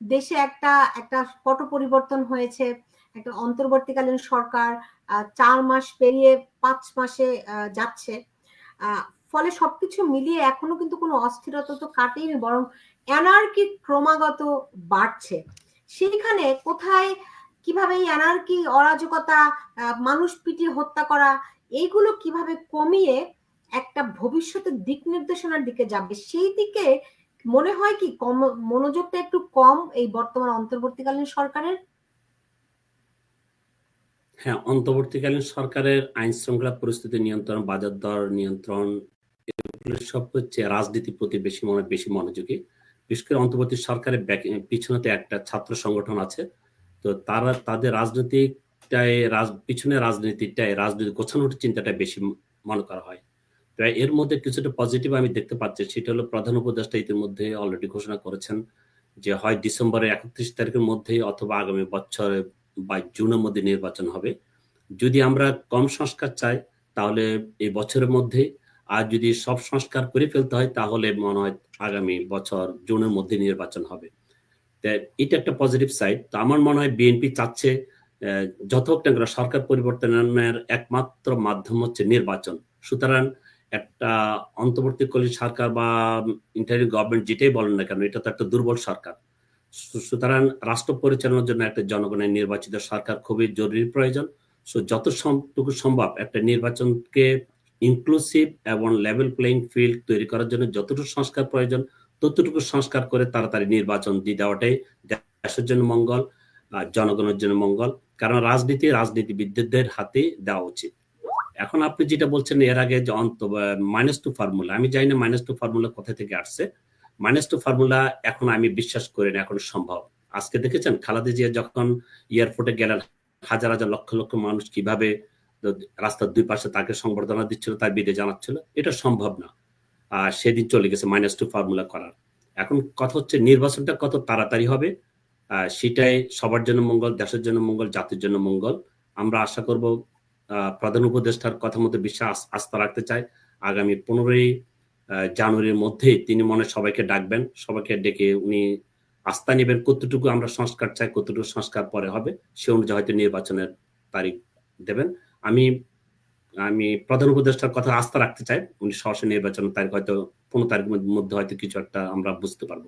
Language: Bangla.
দেশে একটা একটা পট পরিবর্তন হয়েছে, একটা অন্তর্বর্তীকালীন সরকার চার মাস পেরিয়ে পাঁচ মাসে যাচ্ছে। ফলে সবকিছু মিলিয়ে এখনও কিন্তু কোনো অস্থিরতা তো কাটেনি বরং এনার্কি ক্রমাগত বাড়ছে। সেইখানে কোথায়, কীভাবে এনার্কি অরাজকতা মানুষ পিটিয়ে হত্যা করা, এইগুলো কীভাবে কমিয়ে একটা ভবিষ্যতের দিক নির্দেশনার দিকে যাবে, সেই দিকে মনে হয় কি কম, মনোযোগটা একটু কম এই বর্তমান অন্তর্বর্তীকালীন সরকারের? হ্যাঁ অন্তর্বর্তীকালীন সরকারের আইন শৃঙ্খলা পরিস্থিতি নিয়ন্ত্রণ, বাজার দর নিয়ন্ত্রণ সব হচ্ছে রাজনীতির প্রতি বেশি মনে, বেশি মনোযোগী। বিশেষ করে অন্তর্বর্তী সরকারের পিছনেতে একটা ছাত্র সংগঠন আছে। তো তারা, তাদের রাজনৈতিকটাই পিছনে রাজনীতিটাই রাজনীতি গোছানোর চিন্তাটা বেশি মনে করা হয়। তো এর মধ্যে কিছুটা পজিটিভ আমি দেখতে পাচ্ছি, সেটা হলো প্রধান উপদেষ্টা ইতিমধ্যে অলরেডি ঘোষণা করেছেন যে হয় ডিসেম্বরের একত্রিশ তারিখের মধ্যেই অথবা আগামী বছরে বা জুনের মধ্যে নির্বাচন হবে। যদি আমরা কম সংস্কার চাই, তাহলে এই বছরের মধ্যে আর যদি সব সংস্কার করে ফেলতে হয়, তাহলে মনে হয় আগামী বছর জুনের মধ্যে নির্বাচন হবে। এটা একটা পজিটিভ সাইড তো আমার মনে হয় বিএনপি চাচ্ছে যত সরকার পরিবর্তনের একমাত্র মাধ্যম হচ্ছে নির্বাচন। সুতরাং একটা অন্তর্বর্তীকালীন সরকার বা ইন্টারিম গভর্নমেন্ট যেটাই বলেন না কেন, এটা তো একটা দুর্বল সরকার। সুতরাং রাষ্ট্র পরিচালনার জন্য একটা জনগণের নির্বাচিত সরকার খুবই জরুরি প্রয়োজন। সো যতটুকু সম্ভব একটা নির্বাচনকে ইনক্লুসিভ এবং লেভেল প্লেইং ফিল্ড তৈরি করার জন্য যতটুকু সংস্কার প্রয়োজন, ততটুকু সংস্কার করে তাড়াতাড়ি নির্বাচন দিয়ে দেওয়াটাই দেশের জন্য মঙ্গল আর জনগণের জন্য মঙ্গল। কারণ রাজনীতি রাজনীতিবিদদের হাতে দেওয়া উচিত। এখন আপনি যেটা বলছেন এর আগে যে অন্ত মাইনাস টু ফর্মুলা আমি জানি না মাইনাস টু ফর্মুলা কোথা থেকে আসছে। মাইনাস টু ফর্মুলা এখন আমি বিশ্বাস করি না, এখন সম্ভব। আজকে দেখেছেন খালাদি জিয়া যখন এয়ারপোর্টে গেলেন, হাজার হাজার লক্ষ লক্ষ মানুষ কীভাবে রাস্তার দুই পাশে তাকে সংবর্ধনা দিচ্ছিল, তার বিদে জানাচ্ছিল, এটা সম্ভব না। আর সেদিন চলে গেছে মাইনাস টু ফর্মুলা করার। এখন কথা হচ্ছে নির্বাচনটা কত তাড়াতাড়ি হবে সেটাই সবার জন্য মঙ্গল, দেশের জন্য মঙ্গল, জাতির জন্য মঙ্গল। আমরা আশা করব প্রধান উপদেষ্টার কথা মতো বিশ্বাস, আস্থা রাখতে চাই। আগামী পনেরোই জানুয়ারির মধ্যে তিনি মনে সবাইকে ডাকবেন। সবাইকে ডেকে উনি আস্থা নেবেন কতটুকু আমরা সংস্কার চাই, কতটুকু সংস্কার পরে হবে, সে অনুযায়ী হয়তো নির্বাচনের তারিখ দেবেন। আমি আমি প্রধান উপদেষ্টার কথা আস্থা রাখতে চাই। উনি সরাসরি নির্বাচনের তারিখ হয়তো, পনেরো তারিখের মধ্যে হয়তো কিছু একটা আমরা বুঝতে পারব।